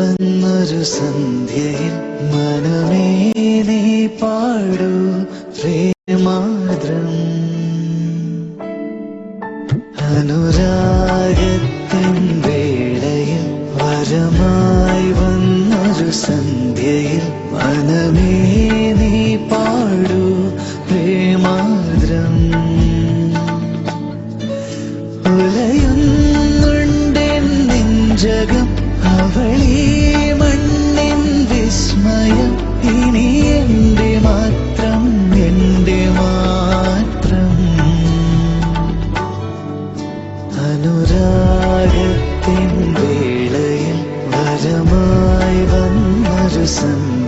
വന്നൊരു സന്ധ്യയിൽ മനമേ നീ പാടൂ പ്രേമാദ്രം അനുരാഗത്തിൻ വേളയിൽ വരമായി വന്നൊരു സന്ധ്യയിൽ മനമേ വിസ്മയം ഇനി എന്റെ മാത്രം എന്റെ മാത്രം അനുരാഗത്തിൻ വേളയിൽ വരമായി വന്നൊരു സന്ധ്യയിൽ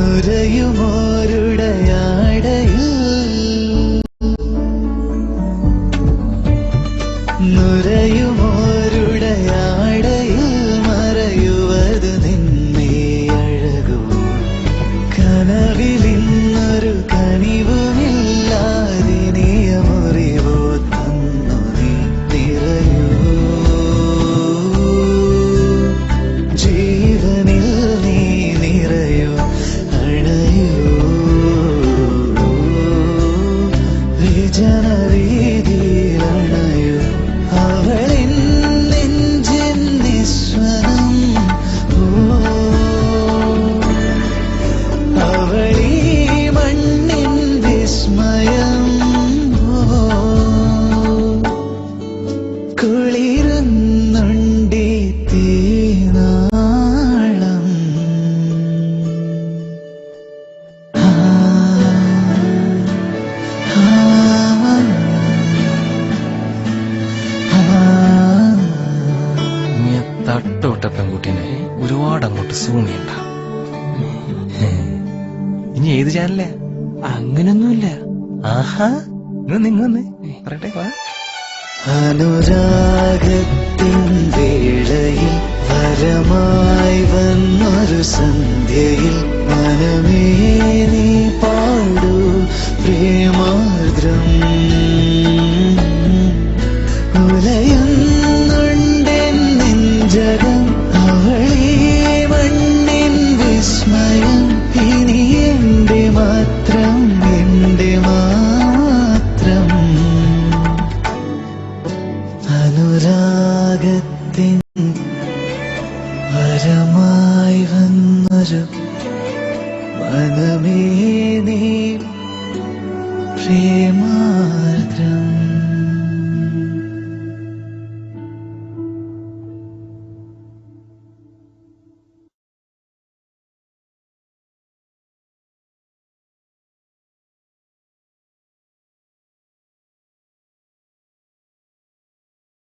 നുരയുമോരുടയാടയിൽ Jenna. തട്ടോട്ട പെൺകുട്ടീനെ ഒരുപാട് അങ്ങോട്ട് സൂണിയണ്ട ഇനി ഏത് ചാനലേ അങ്ങനൊന്നുമില്ല. ആഹാ നിങ്ങന്ന് പറയട്ടെ അനുരാഗത്തിൻ വേളയിൽ വരമായി വന്നൊരു സന്ധ്യയിൽ ी प्रेमा